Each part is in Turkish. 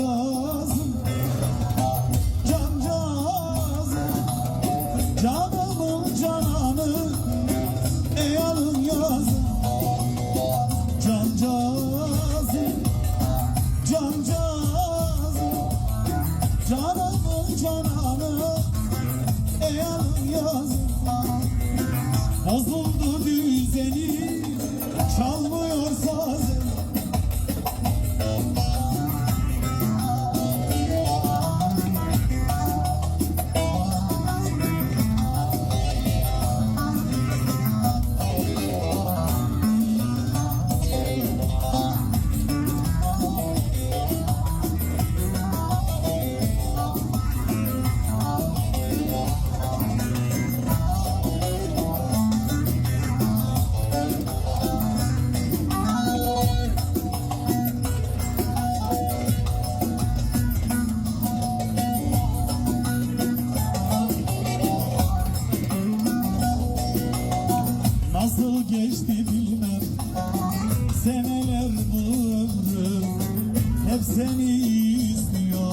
Cancağızım Geçti bilmem. Seneler bu ömrüm Hep seni istiyor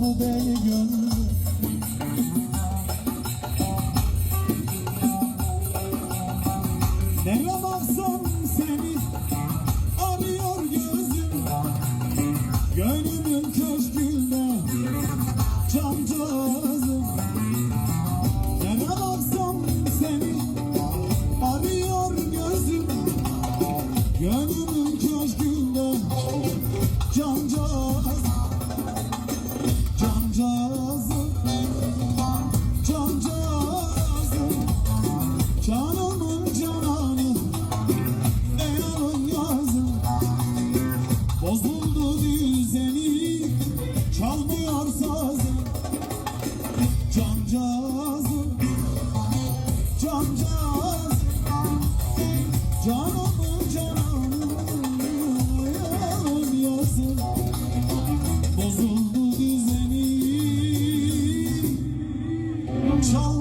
Bu deli gönlüm Nereye seni Arıyor gözüm. Gönlümün köşkünde Cancağızım Nereye Cancağız Cancağızım Cancağızım Canımın cananı Eyalın yazım Bozuldu düzeni Çalmıyor sazım Cancağızım Song.